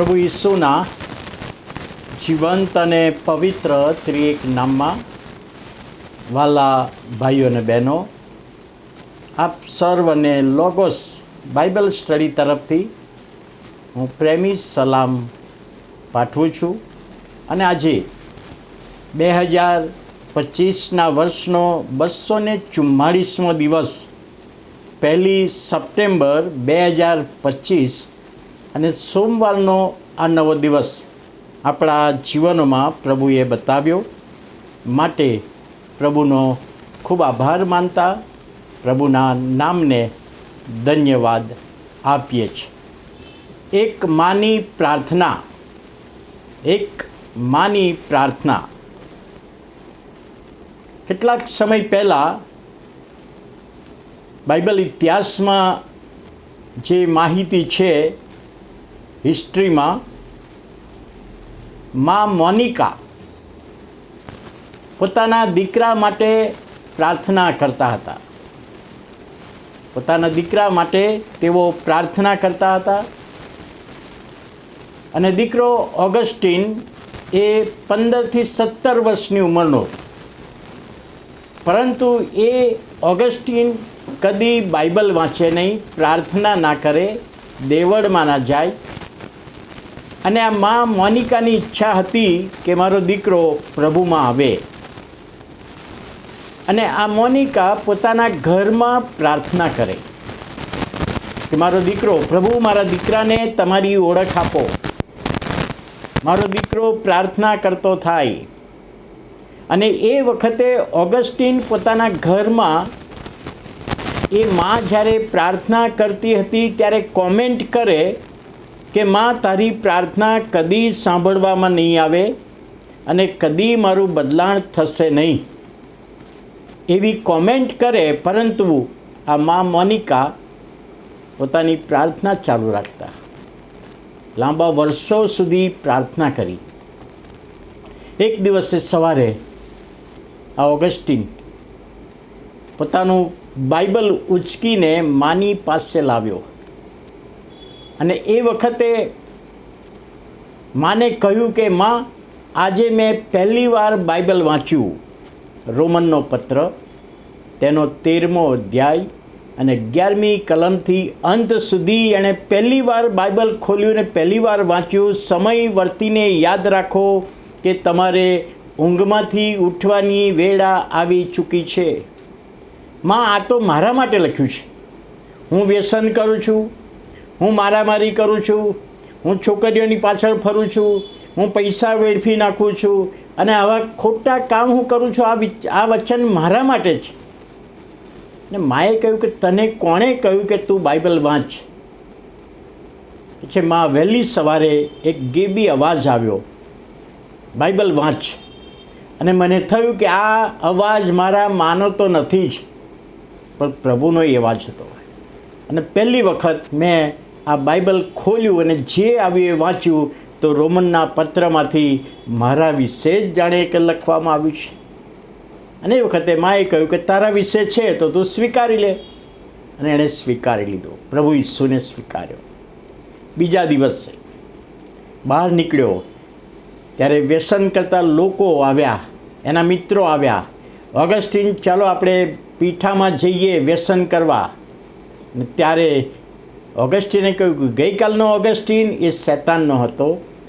પ્રભુ ઈસુના જીવંત અને પવિત્ર ત્રિએક નામમાં. વાલા ભાઈઓ અને બહેનો, આપ સર્વ અને લોગોસ બાઇબલ સ્ટડી તરફથી હું પ્રેમી સલામ પાઠવું છું. અને આજે બે હજાર પચીસના વર્ષનો બસો ને ચુમ્માળીસમો દિવસ, પહેલી સપ્ટેમ્બર બે હજાર પચીસ અને સોમવારનો આ નવો દિવસ આપણા જીવનોમાં પ્રભુએ બતાવ્યો. માટે પ્રભુનો ખૂબ આભાર માનતા પ્રભુના નામને ધન્યવાદ આપીએ છીએ. એક માની પ્રાર્થના, એક માની પ્રાર્થના. કેટલાક સમય પહેલાં બાઇબલ ઇતિહાસમાં જે માહિતી છે હિસ્ટ્રીમાં મા મોનિકા પોતાના દીકરા માટે પ્રાર્થના કરતા હતા. પોતાના દીકરા માટે તેઓ પ્રાર્થના કરતા હતા. અને દીકરો ઓગસ્ટિન એ પંદરથી સત્તર વર્ષની ઉંમરનો પરંતુ એ ઓગસ્ટિન કદી બાઇબલ વાંચે નહીં, પ્રાર્થના ના કરે, દેવળમાં ના જાય અને આ મા મોનિકાની ઈચ્છા હતી કે મારો દીકરો પ્રભુમાં આવે. અને આ મોનિકા પોતાના ઘરમાં પ્રાર્થના કરે કે મારો દીકરો, પ્રભુ, મારા દીકરાને તમારી ઓળખ આપો. મારો દીકરો પ્રાર્થના કરતો થાય. અને એ વખતે ઓગસ્ટિન પોતાના ઘરમાં એ માં જ્યારે પ્રાર્થના કરતી હતી ત્યારે કોમેન્ટ કરે કે માં, તારી પ્રાર્થના કદી સાંભળવામાં નહીં આવે અને કદી મારું બદલાણ થશે નહીં. એવી કોમેન્ટ કરે, પરંતુ આ મા મોનિકા પોતાની પ્રાર્થના ચાલુ રાખતા. લાંબા વર્ષો સુધી પ્રાર્થના કરી. એક દિવસે સવારે, આ ઓગસ્ટિન, પોતાનું બાઇબલ ઉચકીને માની પાસે લાવ્યો. અને એ વખતે માને કહ્યું કે, માં, આજે મેં પહેલીવાર બાઇબલ વાંચ્યું. રોમનનો પત્ર, તેનો તેરમો અધ્યાય અને અગિયારમી કલમથી અંત સુધી એણે પહેલીવાર બાઇબલ ખોલ્યું અને પહેલીવાર વાંચ્યું. સમય વર્તીને યાદ રાખો કે તમારે ઊંઘમાંથી ઉઠવાની વેળા આવી ચૂકી છે. માં, આ તો મારા માટે લખ્યું છે. હું વ્યસન કરું છું હું મારામારી કરું છું, હું છોકરીઓની પાછળ ફરું છું, હું પૈસા વેડફી નાખું છું અને આવા ખોટા કામ હું કરું છું, આ આ વચન મારા માટે છે. ને માએ કહ્યું કે તને કોણે કહ્યું કે તું બાઇબલ વાંચ? છે માં વહેલી સવારે એક ગેબી અવાજ આવ્યો, બાઇબલ વાંચ. અને મને થયું કે આ અવાજ મારા માનો તો નથી જ. પણ પ્રભુનો એ અવાજ હતો. અને પહેલી વખત મેં આ બાઇબલ ખોલ્યું અને જે આવ્યું એ વાંચ્યું, તો રોમનના પત્રમાંથી મારા વિશે જ જાણે કે લખવામાં આવ્યું છે. અને એ વખતે માએ કહ્યું કે તારા વિશે છે, તો તું સ્વીકારી લે. અને એણે સ્વીકારી લીધો. પ્રભુ ઈસુને સ્વીકાર્યો. બીજા દિવસે બહાર નીકળ્યો. ત્યારે વ્યસન કરતા લોકો આવ્યા, એના મિત્રો આવ્યા. ઓગસ્ટિન, ચાલો આપણે પીઠામાં જઈએ વ્યસન કરવા. ત્યારે ઓગસ્ટિને કહ્યું કે ગઈકાલનો ઓગસ્ટીન એ શેતાનનો હતો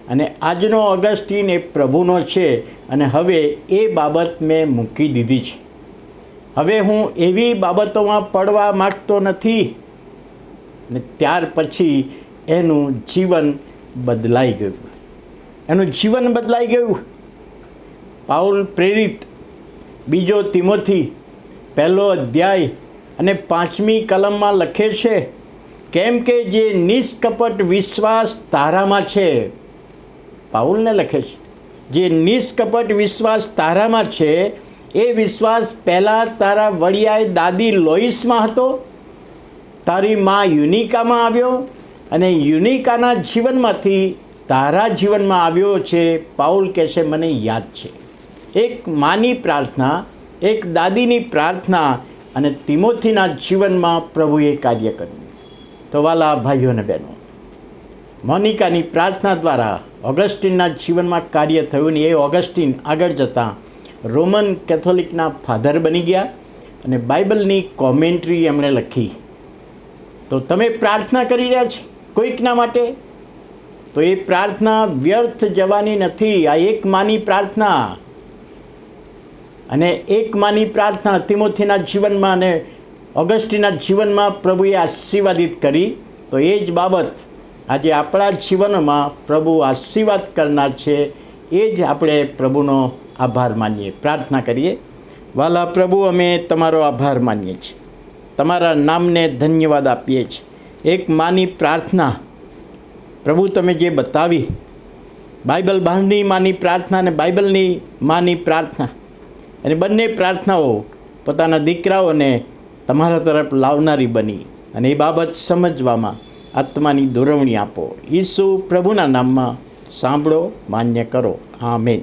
અને આજનો ઓગસ્ટીન એ પ્રભુનો છે અને હવે એ બાબત મેં મૂકી દીધી છે. હવે હું એવી બાબતોમાં પડવા માગતો નથી ને ત્યાર પછી એનું જીવન બદલાઈ ગયું. એનું જીવન બદલાઈ ગયું. પાઉલ પ્રેરિત, બીજો તિમોથી, પહેલો અધ્યાય અને પાંચમી કલમમાં લખે છે કેમ કે જે નિષ્કપટ વિશ્વાસ તારામાં છે, પાઉલને લખે છે, જે નિષ્કપટ વિશ્વાસ તારામાં છે, એ વિશ્વાસ પહેલાં તારા વડિયાએ દાદી લોઈસમાં હતો, તારી મા યુનિકામાં આવ્યો અને યુનિકાના જીવનમાંથી તારા જીવનમાં આવ્યો છે, પાઉલ કહે છે, મને યાદ છે. એક માની પ્રાર્થના, એક દાદીની પ્રાર્થના અને તિમોથીના જીવનમાં પ્રભુએ કાર્ય કર્યું. તો વાલા ભાઈઓ અને બહેનો મોનિકાની પ્રાર્થના દ્વારા ઓગસ્ટિનના જીવનમાં કાર્ય થયું ને એ ઓગસ્ટિન આગળ જતાં રોમન કેથોલિકના ફાધર બની ગયા અને બાઇબલની કોમેન્ટ્રી એમણે લખી. તો તમે પ્રાર્થના કરી રહ્યા છો કોઈકના માટે? તો એ પ્રાર્થના વ્યર્થ જવાની નથી, આ એક માની પ્રાર્થના. અને એક માની પ્રાર્થના તિમોથીના જીવનમાં અને ઓગસ્ટીના જીવનમાં પ્રભુએ આશીર્વાદિત કરી. તો એ જ બાબત આજે આપણા જીવનમાં પ્રભુ આશીર્વાદ કરનાર છે. એ જ આપણે પ્રભુનો આભાર માનીએ. પ્રાર્થના કરીએ. વાલા પ્રભુ, અમે તમારો આભાર માનીએ છીએ. તમારા નામને ધન્યવાદ આપીએ છીએ. એક માની પ્રાર્થના પ્રભુ તમે જે બતાવી, બાઇબલ બહારની માની પ્રાર્થના અને બાઇબલની માની પ્રાર્થના. અને બંને પ્રાર્થનાઓ પોતાના દીકરાઓને તમારા તરફ લાવનારી બની અને એ બાબત સમજવામાં આત્માની દોરવણી આપો. ઈસુ પ્રભુના નામમાં સાંભળો, માન્ય કરો. આમેન.